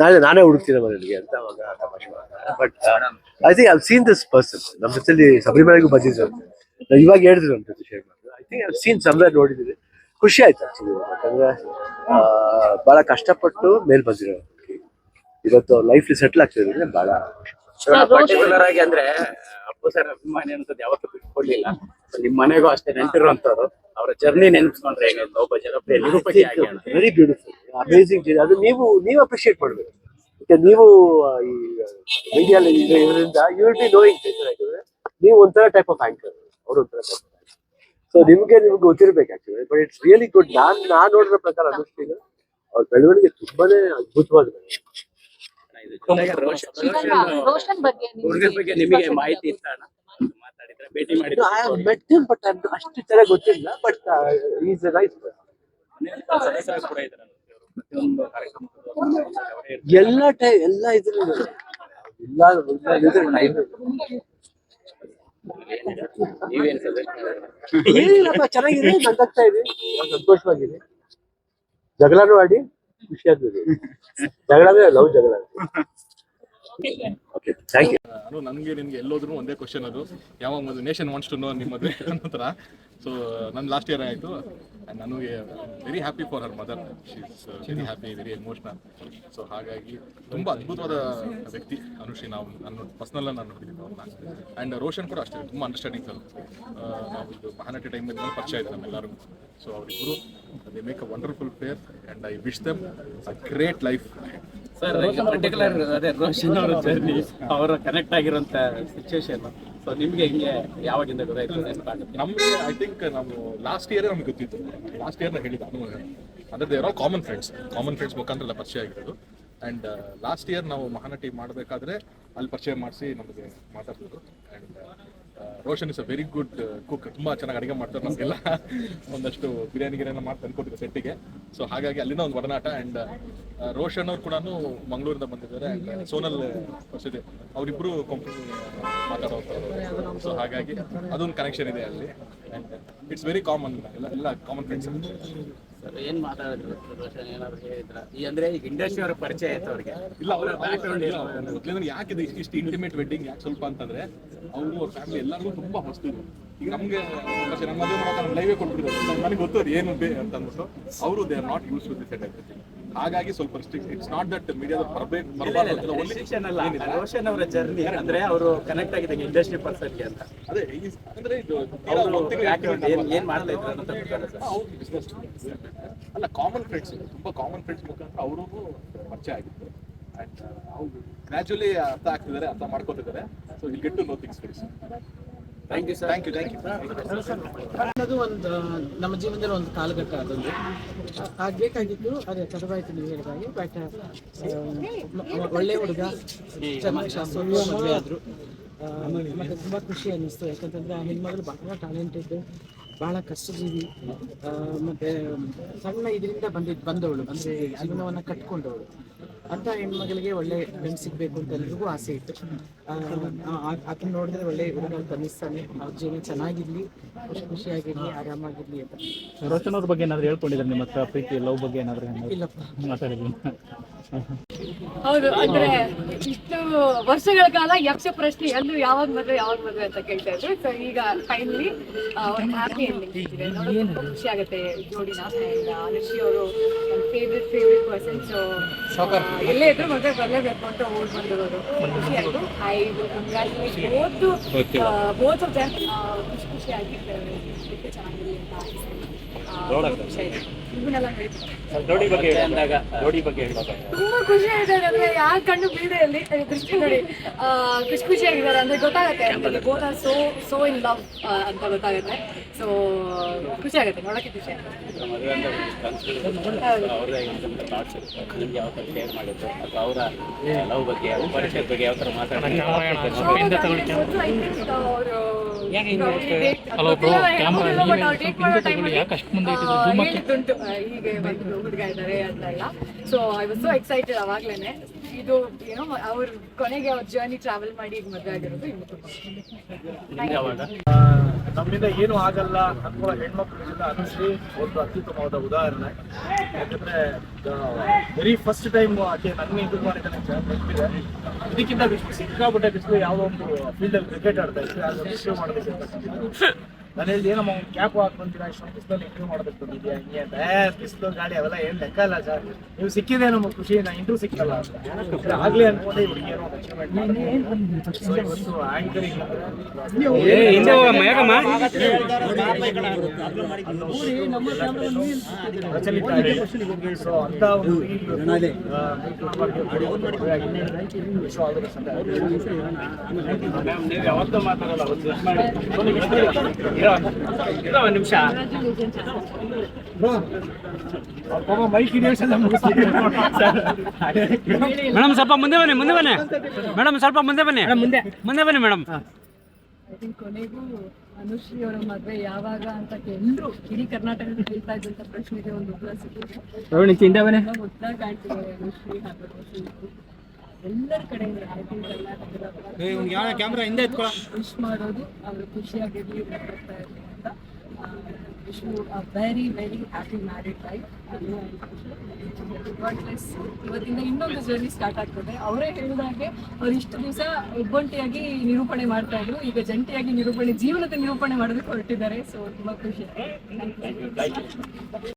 ನಾಳೆ ನಾನೇ ಹುಡುಕ್ತೀನಿ ಮನೆಗೆ ಅಂತ ಅವಾಗ ತಮಾಷೆ but I think I've seen this person ನಮ್ಮ ಜೊತೆಲಿ ಶಬರಿಮಲೆಗೂ ಬಂದಿದ್ರು ನಾವು ಇವಾಗ ಹೇಳಿದ್ರು ಅಂತ ಶೇರ್ ಮಾಡಿದ್ರು I think I've seen somewhere ನೋಡಿದ್ದೀನಿ. ಖುಷಿ ಆಯ್ತು ಆಕ್ಚುಲಿ ಯಾಕಂದ್ರೆ ಆ, ಬಹಳ ಕಷ್ಟಪಟ್ಟು ಮೇಲ್ ಬಂದಿರೋ ಇವತ್ತು ಲೈಫ್ ಸೆಟ್ಲ್ ಆಗ್ತಿದ್ರೆ ಬಹಳ ಪರ್ಟಿಕ್ಯುಲರ್ ಆಗಿ ಅಂದ್ರೆ ಅಪ್ಪು ಸರ್ ಅಭಿಮಾನಿ ಅನ್ನೋದು ಯಾವತ್ತೂ ಬಿಟ್ಕೊಡ್ಲಿಲ್ಲ. ನಿಮ್ ಮನೆಗೂ ಅಷ್ಟೇ ನೆಂಟಿರುವಂತವ್ರು ಅವರ ಜರ್ನಿ ಹೇಗೆ ಅಂತ ಒಬ್ಬ ಜನಪ್ರಿಯ ನಿರೂಪಕಿ ಆಗಿ. ವೆರಿ ಬ್ಯೂಟಿಫುಲ್ ಅಮೇಸಿಂಗ್ ಅದು ನೀವು ನೀವು ಅಪ್ರಿಶಿಯೇಟ್ ಮಾಡಬೇಕು. ಯಾಕೆ ನೀವು ಈ ಮೀಡಿಯಲ್ಲಿ ಇದರಿಂದ ಯು ವಿಲ್ ಬಿ ನೋಯಿಂಗ್ ಯಾಕಂದ್ರೆ ನೀವು ಒಂಥರ ಟೈಪ್ ಆಫ್ ಆಂಕರ್ ಅವರು ಒಂಥರ ಟೈಪ್ ಸೊ ನಿಮ್ಗೆ ನಿಮ್ಗೆ ಗೊತ್ತಿರ್ಬೇಕು actually but it's really good ನಾನ್ ನಾನ್ ನೋಡಿರೋ ಪ್ರಕಾರ ಅನುಷ್ಠಿಗ ಅವ್ರ ಬೆಳವಣಿಗೆ ತುಂಬಾನೇ ಅದ್ಭುತವಾದ ರೋಷನ್ ಬಗ್ಗೆ ನಿಮ್ಗೆ ಮಾಹಿತಿ ಇತ್ತ ಅಣ್ಣ? ಮಾತಾಡಿದ್ರೆ ಭೇಟಿ ಮಾಡಿದ್ರೆ ಬಟ್ ಅಷ್ಟು ಚೆನ್ನಾಗಿ ಗೊತ್ತಿಲ್ಲ ಬಟ್ ಈಸ್ ಸದಸ್ಯರು ಕೂಡ ಇದ್ದಾರೆ. ಎಲ್ಲ ಟೈ ಎಲ್ಲ ನೀವೇನ್ ಸಜೆಸ್ಟ್ ಏನಿಲ್ಲಪ್ಪ ಚೆನ್ನಾಗಿದೆ ನಗಾಗ್ತಾ ಇದೆ. ಸಂತೋಷವಾಗಿದೆ ಜಗಳನೂ ಆಡಿ ಖುಷಿ ಆಗ್ತದೆ. ಜಗಳ ಅಂದ್ರೆ ಲವ್ ಜಗಳ. ಓಕೆ ಥ್ಯಾಂಕ್ ಯು ಅದು ನನಗೆ ನಿಮ್ಗೆ ಎಲ್ಲೋದ್ರು ಒಂದೇ ಕ್ವಶನ್ ಅದು. ಯಾವಾಗ ಮದುವೆ? ನೇಷನ್ ವಾಂಟ್ಸ್ ಟು ನೋ ನಿಮ್ಮ ಮದುವೆ ಅನ್ನೋ ಥರ. ಸೊ ನನ್ ಲಾಸ್ಟ್ ಇಯರ್ ಆಯಿತು. ನನಗೆ very happy for her mother she's very happy very emotional so ಹಾಗಾಗಿ ತುಂಬ ಅದ್ಭುತವಾದ ವ್ಯಕ್ತಿ ಅನುಶ್ರೀ ನಾವು ನನ್ನ ಪರ್ಸ್ನಲ್ಲ ನಾನು ನೋಡಿದ್ದೀನಿ ಅವ್ರನ್ನ. ಆ್ಯಂಡ್ ರೋಷನ್ ಕೂಡ ಅಷ್ಟೇ, ತುಂಬ ಅಂಡರ್ಸ್ಟ್ಯಾಂಡಿಂಗ್ ಸರ್ ನಾವು ಇದು ಮಹಾನಟಿ ಟೈಮಿಂದ ಪರಿಚಯ ಇದೆ ನಮ್ಮೆಲ್ಲರೂ ಸೊ ಅವರಿಬ್ಬರು they make a wonderful player and I wish them a great life sir ಈಗ ಪರ್ಟಿಕ್ಯುಲರ್ ಅದೇ ರೋಷನ್ ಅವರ ಜರ್ನಿ ಅವರ ಕನೆಕ್ಟ್ ಆಗಿರುವಂತ ಸಿಚುವೇಶನ್ ಸೊ ನಿಮ್ಗೆ ಹಿಂಗೆ ಯಾವಾಗಿಂದ ಗೊತ್ತಾಯ್ತು ನೆನಪಾಗುತ್ತೆ ನಮಗೆ ಐ ಥಿಂಕ್ ನಾವು ಲಾಸ್ಟ್ ಇಯರ್ ನಮ್ಗೆ ಗೊತ್ತಿತ್ತು. ಲಾಸ್ಟ್ ಇಯರ್ ಹೇಳಿದ ಅನು ಅಂದ್ರೆ they're all common friends common friends ಮುಖಾಂತರ ಪರಿಚಯ ಆಗಿರೋದು. ಅಂಡ್ ಲಾಸ್ಟ್ ಇಯರ್ ನಾವು ಮಹಾನಟಿ ಮಾಡಬೇಕಾದ್ರೆ ಅಲ್ಲಿ ಪರಿಚಯ ಮಾಡಿಸಿ ನಮಗೆ ಮಾತಾಡ್ತಿದ್ರು. And Roshan is a very good cook ತುಂಬಾ ಚೆನ್ನಾಗಿ ಅಡುಗೆ ಮಾಡ್ತಾರೆ ನಮಗೆಲ್ಲ. ಒಂದಷ್ಟು ಬಿರಿಯಾನಿ ಗಿರಿಯಾನಿ ಮಾಡಿ ತಂದ್ಕೊಟ್ಟಿದ್ರು ಸೆಟ್ಟಿಗೆ. ಸೊ ಹಾಗಾಗಿ ಅಲ್ಲಿನ ಒಂದು ಒಡನಾಟ ಅಂಡ್ ರೋಷನ್ ಅವ್ರು ಕೂಡ ಮಂಗಳೂರಿಂದ ಬಂದಿದ್ದಾರೆ ಆ್ಯಂಡ್ ಸೋನಲ್ ಹೊಸದೆ ಅವರಿಬ್ಬರು ಕಂಪ್ನಿ ಮಾತಾಡೋದು ಸೊ ಹಾಗಾಗಿ ಅದೊಂದು ಕನೆಕ್ಷನ್ ಇದೆ ಅಲ್ಲಿ. ಇಟ್ಸ್ ವೆರಿ ಕಾಮನ್ ಎಲ್ಲ ಎಲ್ಲ ಕಾಮನ್ ಫ್ರೆಂಡ್ಸ್ ಏನ್ ಈ ಅಂದ್ರೆ ಇಂಡಸ್ಟ್ರಿ ಪರಿಚಯ ಆಯ್ತು ಅವ್ರಿಗೆ. ಇಲ್ಲ, ಅವರ ಬ್ಯಾಕ್ಗ್ರೌಂಡ್ ಇಲ್ಲ ಮೊದಲಿಂದ ಯಾಕೆ ಇಷ್ಟು ಇಂಟಿಮೇಟ್ ವೆಡ್ಡಿಂಗ್ ಯಾಕೆ ಸ್ವಲ್ಪ ಅಂತಂದ್ರೆ ಅವರು ಅವ್ರ ಫ್ಯಾಮಿಲಿ ಎಲ್ಲರಿಗೂ ತುಂಬಾ ಹೊಸ್ತು ಈಗ ನಮಗೆ ನಮ್ಮ ಮದುವೆ ಮಾಡೋಕೆ ಲೈವೇ ಕೊಟ್ಬಿಟ್ಟಿದ್ದಾರೆ. ನನಗೆ ಗೊತ್ತು ಅದು ಏನು ಅಂತ ಅಂದ್ಬಿಟ್ಟು ಅವರು they are not used to this ಹಾಗಾಗಿ ಸ್ವಲ್ಪ ರಿಸ್ಟ್ರಿಕ್ಷನ್ ಇಟ್ಸ್ ನಾಟ್ ದಟ್ ಮೀಡಿಯಾದ ಬರಬೇಕು ರಿಸ್ಟ್ರಿಕ್ಷನ್ ಅಲ್ಲ. ರೋಷನ್ ಅವರ ಜರ್ನಿ ಅಂದ್ರೆ ಅವರು ಕನೆಕ್ಟ್ ಆಗಿದ್ದಾಗ ಇಂಡಸ್ಟ್ರಿ ಪರ್ಸನ್ಗೆ ಅಂತ. ಅದೇ ಅಂದ್ರೆ ಇದು ಏನ್ ಮಾಡ್ತಾ ಬಿಸ್ನೆಸ್ ಅಲ್ಲ ಕಾಮನ್ ಫ್ರೆಂಡ್ಸ್ ತುಂಬಾ ಕಾಮನ್ ಫ್ರೆಂಡ್ಸ್ ಮುಖಾಂತರ ಅವ್ರಿಗೂ ಪರಿಚಯ ಆಗಿತ್ತು. ಅಂಡ್ ಅವ್ರು ಗ್ರಾಜುಲಿ ಅರ್ಥ ಆಗ್ತಿದ್ದಾರೆ ಅರ್ಥ ಮಾಡ್ಕೊತಿದ್ದಾರೆ. ಸೊ ಇಲ್ಲಿ get to know things very thank you sir thank you thank you ಅನ್ನೋದು ಒಂದು ನಮ್ಮ ಜೀವನದಲ್ಲಿ ಒಂದು ಕಾಲಘಟ್ಟ ಅದೊಂದು ಆಗಬೇಕಾಗಿತ್ತು ಅದೇ ತಡವಾಯ್ತು ನೀವು ಹೇಳಿದ ಹಾಗೆ ಬಟ್ ಒಳ್ಳೆ ಹುಡುಗ ಚೆನ್ನಾಗಿ ಶಾಸ್ತ್ರೋತ್ಸವ ಮದುವೆ ಆದರು. ಮತ್ತೆ ತುಂಬ ಖುಷಿ ಅನ್ನಿಸ್ತು ಯಾಕಂತಂದ್ರೆ ಆ ಹೆಣ್ಮಗಳು ಬಹಳ ಟ್ಯಾಲೆಂಟೆಡ್ ಬಹಳ ಕಷ್ಟಜೀವಿ. ಮತ್ತೆ ಸಣ್ಣ ಇದರಿಂದ ಬಂದಿದ್ದು ಬಂದವಳು ಅಂದ್ರೆ ಜೀವನವನ್ನು ಕಟ್ಕೊಂಡವಳು. ಅಂತ ಹೆಣ್ಮಗಳಿಗೆ ಒಳ್ಳೆ ಗಂಡು ಸಿಗಬೇಕು ಅಂತ ಎಲ್ರಿಗೂ ಆಸೆ ಇತ್ತು. ಅದನ್ನ ನೋಡಿದ್ರೆ ಒಳ್ಳೆ ಹುಡುಗ ಅಂತ ಅನ್ನಿಸ್ತಾನೆ ಅವ್ರ ಜೀವನ ಚೆನ್ನಾಗಿರ್ಲಿ ಖುಷಿ ಖುಷಿಯಾಗಿರ್ಲಿ ಆರಾಮಾಗಿರ್ಲಿ ಅಂತ. ರೋಷನ್ ಅವ್ರ ಬಗ್ಗೆ ಏನಾದ್ರು ಹೇಳ್ಕೊಂಡಿದ್ದಾರೆ ನಿಮ್ಮ ಹತ್ರ? ಪ್ರೀತಿ ಲವ್ ಬಗ್ಗೆ ಏನಾದ್ರು ಇಲ್ಲಪ್ಪ. ಮಾತಾಡಿದ್ವಿ. ಹೌದು ಅಂದ್ರೆ ಇಷ್ಟು ವರ್ಷಗಳ ಕಾಲ ಯಕ್ಷ ಪ್ರಶ್ನೆ ಎಲ್ಲ ಯಾವಾಗ ಮದುವೆ ಯಾವಾಗ ಮದುವೆ ಅಂತ ಕೇಳ್ತಾ ಇದ್ರು. ಸೊ ಈಗ ಫೈನಲಿ ಒಂದು ಹ್ಯಾಪಿ ಎಂಡಿಂಗ್ ಇದೆ. ತುಂಬಾ ಖುಷಿ ಆಗುತ್ತೆ. ಜೋಡಿನ ಅನುಶ್ರೀ ಅವರು ಫೇವ್ರೆಟ್ ಫೇವ್ರೆಟ್ ಪರ್ಸನ್ ಸೊ ಎಲ್ಲೇ ಇದ್ರು ಮದುವೆ ಬರಲೇಬೇಕು ಅಂತ ಓಡ್ ಬಂದಿರೋದು. ಖುಷಿ ಆಯ್ತು. I congratulate both both of them ಖುಷಿ ಖುಷಿಯಾಗಿದ್ದಾರೆ ಚೆನ್ನಾಗಿ ಚೆನ್ನಾಗಿರಲಿ ಅಂತ ಬಗ್ಗೆ ಅಂದಾಗ ಬಗ್ಗೆ ತುಂಬಾ ಖುಷಿ ಆಗಿದೆ ಅಂದ್ರೆ ಯಾರ ಕಣ್ಣು ಬೀಳದೆ ಅಲ್ಲಿ ದೃಷ್ಟಿ ನೋಡಿ. ಖುಷಿ ಖುಷಿ ಖುಷಿಯಾಗಿದ್ದಾರೆ ಅಂದ್ರೆ ಗೊತ್ತಾಗುತ್ತೆ. Are so so in love ಅಂತ ಗೊತ್ತಾಗುತ್ತೆ. ಸೊ ಖುಷಿ ಆಗುತ್ತೆ ನೋಡಕ್ಕೆ ಖುಷಿ ಆಗುತ್ತೆ. ಅವರ ಲವ್ ಬ್ರೋ ಕ್ಯಾಮ್ರಾ ಯಾಕೆ ಅಷ್ಟ್ ಮುಂದೆ ಹೇಳಿದ್ದುಂಟು, ಹೀಗೆ ಒಂದು ಹುಡುಗ ಇದ್ದಾರೆ ಅಂತ ಎಲ್ಲ so I was so excited ಅವಾಗ್ಲೇನೆ. ಇದು ಏನೋ ಅವ್ರ ಕೊನೆಗೆ ಅವ್ರ ಜರ್ನಿ ಟ್ರಾವೆಲ್ ಮಾಡಿ ಈಗ ಮದುವೆ ಆಗಿರೋದು ನಮ್ಮಿಂದ ಏನು ಆಗಲ್ಲ ಅನ್ಕೊಳ್ಳೋ ಹೆಣ್ಮಕ್ಳಿಂದ ಅನಿಸಿ ಒಂದು ಅತ್ಯುತ್ತಮವಾದ ಉದಾಹರಣೆ. ಯಾಕಂದ್ರೆ ವೆರಿ ಫಸ್ಟ್ ಟೈಮ್ ಆಕೆ ನನ್ನ ಇದು ಮಾಡಿದ್ದಾನೆ ನೆನಪಿದೆ ಇದಕ್ಕಿಂತ ಬಿಸಿಲು ಸಿಕ್ಕಾಪಟ್ಟೆ ಬಿಸಿಲು ಯಾವುದೋ ಒಂದು ಫೀಲ್ಡಲ್ಲಿ ಕ್ರಿಕೆಟ್ ಆಡ್ತಾ ಇದ್ರೆ ಅದು ಮಾಡಬೇಕು ಮಾಡೋದಕ್ಕೆ ಅಂತ ಬಂದಿದ್ದು. ನಾನು ಹೇಳಿದೆ ಏನಮ್ಮ ಕ್ಯಾಪ್ ಹಾಕಿ ಬಂದಿರಾ ಇಷ್ಟೊಂದು ಬಿಸಿಲಲ್ಲಿ ಇಂಟರ್ವ್ಯೂ ಮಾಡೋದಕ್ಕೆ ಬಂದಿದ್ಯಾ? ಹಿಂಗೆ ಅಂತ. ಏ ಬಿಸಿಲು ಗಾಡಿ ಅವೆಲ್ಲ ಏನು ಲೆಕ್ಕ ಇಲ್ಲ ಸರ್ ನೀವು ಸಿಕ್ಕಿದೆ ನಮಗೆ ಖುಷಿ ನಾ ಇಂಟರ್ವ್ಯೂ ಸಿಕ್ಕಲ್ಲ ಅಂತ ಆಗ್ಲಿ ಅನ್ಕೊಂಡೆ ಹುಡುಗಿಯರು. ಇವತ್ತು ಆಂಕರಿಂಗ್ ಪ್ರಚಲಿತ. ಸೊ ಅಂತ ಒಂದು. ನೀವು ಯಾವತ್ತೂ ಮಾತಾಡಲ್ಲ ಒಂದ್ ನಿಮಿಷ. ಮೇಡಮ್ ಸ್ವಲ್ಪ ಮುಂದೆ ಬನ್ನಿ ಮುಂದೆ ಬನ್ನಿ. ಮೇಡಮ್ ಸ್ವಲ್ಪ ಮುಂದೆ ಬನ್ನಿ. ಮುಂದೆ. ಮುಂದೆ ಬನ್ನಿ ಮೇಡಮ್. ಐ ಥಿಂಕ್ ಕೊನೆಗೂ ಅನುಶ್ರೀ ಅವರ ಮದುವೆ ಯಾವಾಗ ಅಂತ ಎಲ್ಲರೂ ಇಡೀ ಕರ್ನಾಟಕದಲ್ಲಿ ಕೇಳ್ತಾ ಇದ್ದಂತ ಪ್ರಶ್ನೆಗೆ ಒಂದು ಉತ್ತರ ಸಿಕ್ಕಿದೆ ಕಾಣ್ತಿದ್ದಾರೆ ಅನುಶ್ರೀ ಹಾಗೂ. ಎಲ್ಲರ ಕಡೆಯಿಂದ ಥಿಂಕ್ ಕರ್ನಾಟಕದ ವಿಶ್ ಮಾಡೋದು ಅವರು ಖುಷಿಯಾಗಿರ್ಲಿ ಬರ್ತಾ ಇರಲಿ ಅಂತ wish very very happy married life regardless ಇವತ್ತಿಂದ ಇನ್ನೊಂದು ಜರ್ನಿ ಸ್ಟಾರ್ಟ್ ಆಗ್ತದೆ. ಅವರೇ ಹೇಳಿದಾಗೆ ಅವ್ರು ಇಷ್ಟು ದಿವಸ ಒಬ್ಬೊಂಟಿಯಾಗಿ ನಿರೂಪಣೆ ಮಾಡ್ತಾ ಇದ್ರು. ಈಗ ಜಂಟಿಯಾಗಿ ನಿರೂಪಣೆ ಜೀವನದ ನಿರೂಪಣೆ ಮಾಡೋದಕ್ಕೆ ಹೊರಟಿದ್ದಾರೆ. ಸೊ ತುಂಬಾ ಖುಷಿ.